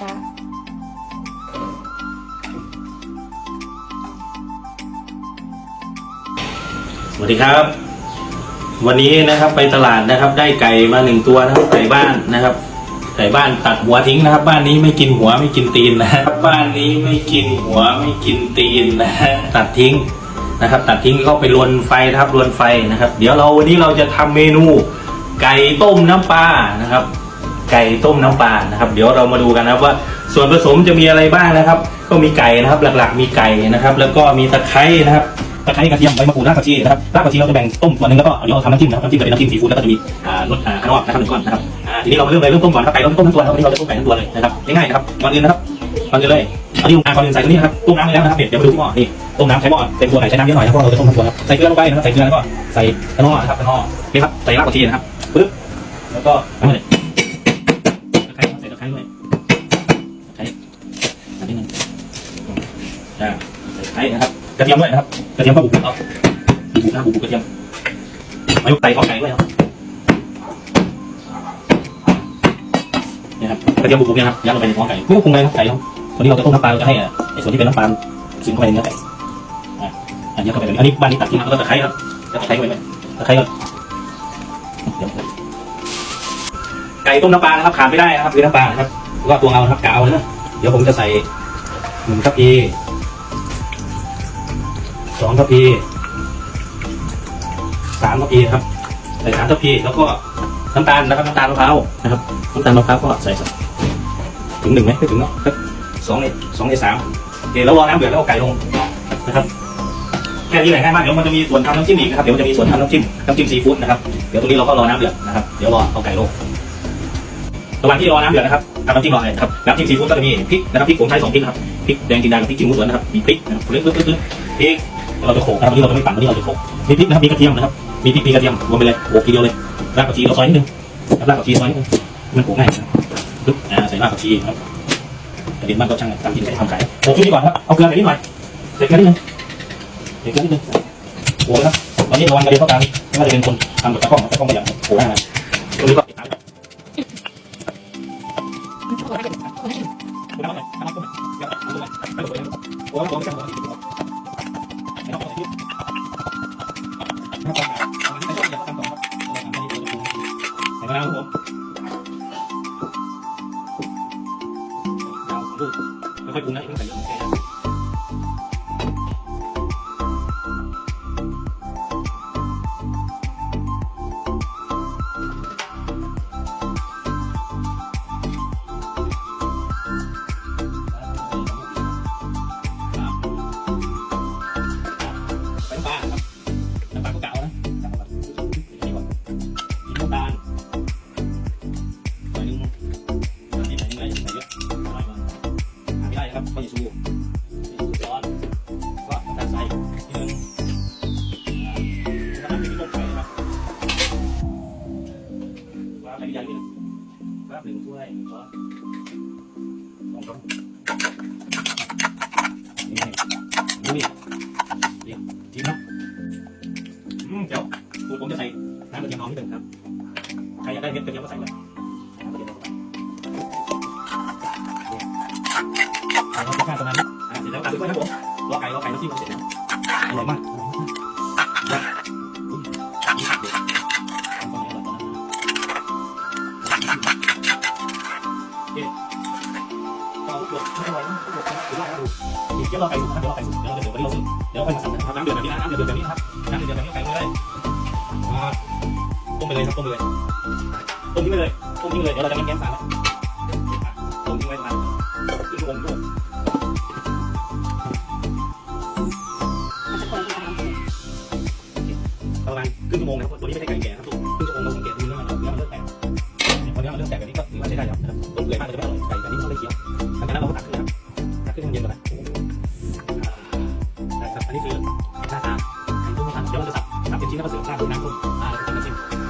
ช้าสวัสดีครับ วันนี้นะครับไปตลาดนะครับ ได้ไก่มาหนึ่งตัวนะครับไก่บ้านนะครับไก่บ้านตัดหัวทิ้งนะครับ บ้านนี้ไม่กินหัวไม่กินตีนนะครับบ้านนี้ไม่กินหัวไม่กินตีนนะตัดทิ้งนะครับ ตัดทิ้งเข้าไปรวนไฟนะครับรวนไฟนะครับ เดี๋ยวเราวันนี้เราจะทำเมนูไก่ต้มน้ำปลานะครับ ไก่ต้มน้ำปลานะครับเดี๋ยวเรามาดูกันนะครับว่าส่วนผสมจะมีอะไรบ้างนะครับ ก็มีไก่นะครับหลักๆ มีไก่นะครับ แล้วก็มีตะไคร้นะครับตะไคร้กระเทียมใบมะกรูดรากผักชีนะครับรากผักชีเราจะแบ่งต้มส่วนหนึ่งแล้วก็เดี๋ยวเราทำน้ำจิ้มนะครับน้ำจิ้มจะเป็นน้ำจิ้มซีฟู้ดแล้วก็จะมีอ่ารสอ่าข้างนอกนะครับหนึ่งก้อนนะครับอ่าทีนี้เรามาเริ่มเลยเริ่มต้มก่อนครับไก่เราต้มทั้งตัวนะครับวันนี้เราจะต้มไก่ทั้งตัวเลยนะครับง่ายๆนะครับก่อนอื่นนะครับก่อนอื่นเลยอันนี้อ่าก่อนอื่นใส่ตัวนี้นะครับต้มน้ำไปแล้วนะครับเนี่ยเดี๋ยวมาดูที่หม้อนี่ต้มน้ำใช้หม้อเต็มตัวไก่ใช้น้ำเยอะหน่อยนะเพราะเราจะต้มทั้งตัวครับใส่เกลือลงไปนะครับใส่เกลือแล้วก็ใส่กระนอนะครับกระนอนี่ครับใส่รากผักชีนะครับปึ๊บแล้วก็ ด้วยตะไคร้อันนี้นึงอ่าใส่ตะไคร้นะครับกระเทียมด้วยนะครับกระเทียมก็บุกเอาบุกนะบุบุกกระเทียมมายกไก่ข้อไก่ด้วยครับนี่ครับกระเทียมบุกบุกเนี่ยครับยัดลงไปในท้องไก่ไม่ต้องปรุงอะไรครับไก่ครับวันนี้เราจะต้มน้ำปลาเราจะให้ไอ้ส่วนที่เป็นน้ำปลาซึมเข้าไปในเนื้อไก่อะอันนี้เข้าไปแบบนี้อันนี้บ้านนี้ตัดทิ้งแล้วก็ตะไคร้ครับตะไคร้เข้าไปไหมตะไคร้ก็เดี๋ยว ไก่ต้มน้ำปลานะครับขาดไม่ได้นะครับคือน้ำปลานะครับแล้วก็ตวงเอาครับกะเอานะเดี๋ยวผมจะใส่หนึ่งทัพพีสองทัพพีสามทัพพีครับใส่สามทัพพีแล้วก็น้ำตาลนะครับน้ำตาลมะพร้าวนะครับน้ำตาลมะพร้าวก็ใส่สักถึงหนึ่งไหมไม่ถึงเนาะสักสองในสองในสามโอเคแล้วรอน้ำเดือดแล้วเอาไก่ลงนะครับแค่นี้แหละง่ายมากเดี๋ยวมันจะมีส่วนทำน้ำจิ้มอีกนะครับเดี๋ยวมันจะมีส่วนทำน้ำจิ้มน้ำจิ้มซีฟู้ดนะครับเดี๋ยวตรงนี้เราก็รอน้ำเดือดนะครับเดี๋ยวรอเอาไก่ลง ระหว่างที่รอน้ำเดือดนะครับทำน้ำจิ้มรอเลยครับน้ำจิ้มซีฟู้ดก็จะมีพริกนะครับพริกผมใช้สองพริกครับพริกแดงจินดากับพริกขี้หนูสวนนะครับมีพริกนะครับปึ๊บปึ๊บปึ๊บปึ๊บพริกเราจะโขกนะครับวันนี้เราจะไม่ปั่นวันนี้เราจะโขกมีพริกนะครับมีกระเทียมนะครับมีพริกมีกระเทียมรวมไปเลยโขกทีเดียวเลยรากผักชีเราซอยนิดนึงรากผักชีซอยนิดนึงมันโขกง่ายครับปึ๊บอ่าใส่รากผักชีครับกระเด็นบ้างก็ช่างตามกินไก่ทำไก่โขกชุดนี้ก่อนครับเอาเกลือใส่นิดหน่อยใส่เกลือนิดนึงใส่เกลือนิดนึงโขกนะครับตอนนี้ระวังกระเด็นเข้าตานี่ไม่ว่าจะเป็นคนทำกับตะกล้องตะกล้องก็อย่างโขกง่ายนะ นะโขลกน้ำโขลกน้ำโขลกน้ำไม่ต้องไปที่ใส่มะนาวครับผมไม่ค่อยปรุงนะไม่ใส่เยอะ นึ่งถ้วยหนึ่งช้อนสองนี่นี่ดี๋ยวจิ้มนะอืมเดี๋ยวสูตรผมจะใส่น้ำกระเทียมน้อยนิดหนึ่งครับใครอยากได้เม็ดกระเทียมก็ใส่เลยน้ำกระเทียมใส่รสชาติประมาณนี้อ่าเสร็จแล้วตัดด้วยครับผมรอไก่รอไก่แล้วจิ้มเสร็จแล้วอร่อยมาก เดไม่อร่อยวเรอไก่สุกนะครับเดี๋ยวเรอไก่สุกเดี๋ยวเราจะเดี๋ยววันนี้เราซื้อเดี๋ยวเราค่อยมาสั่งนะครับน้ำเดือดแบบนี้นะน้ำเดือดแบบนี้นะครับน้ำเดือดแบบนี้ไก่เลยต้มไปเลยครับต้มไปเลยต้มทิ้งไปเลยต้มทิ้งไปเลยเดี๋ยวเราจะแง้มสารแล้วต้มทิ้งไว้ประมาณครึ่งชั่วโมงชั่วโมงประมาณครึ่งชั่วโมงนะครับตัวนี้ไม่ใช่ไก่แสับเป็นชิ้นแล้วก็เสิร์ฟร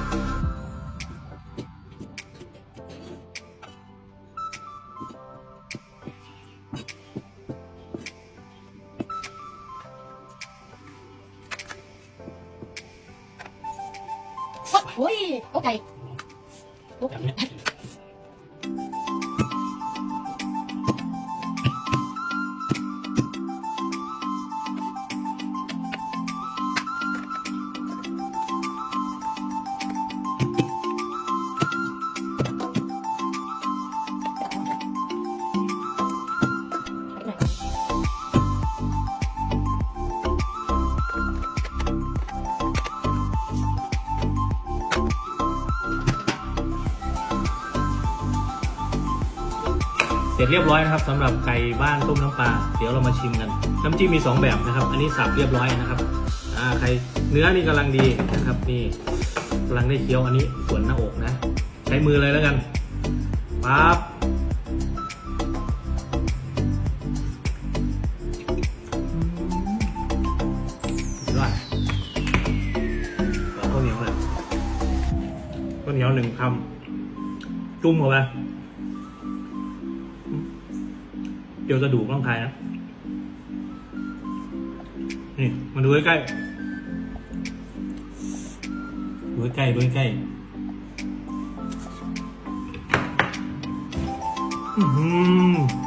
สร็จเรียบร้อยนะครับสำหรับไก่บ้านต้มน้ำปลาเดี๋ยวเรามาชิมกันน้ำจิ้มมีสองแบบนะครับ อันนี้สับเรียบร้อยนะครับอ่าใครเนื้อนี่กำลังดีนะครับนี่กำลังได้เคี้ยวอันนี้ส่วนหน้าอกนะ ใช้มือเลยแล้วกันปั๊บสุดยอดขอข้าวเหนียวหน่อยข้าวเหนียวหนึ่งคำจุ่มเข้าไป เดี๋ยวกระดูกต้องทายนะ นี่ มาดูใกล้ๆดูใกล้ๆดูใกล้ๆอื้อหือ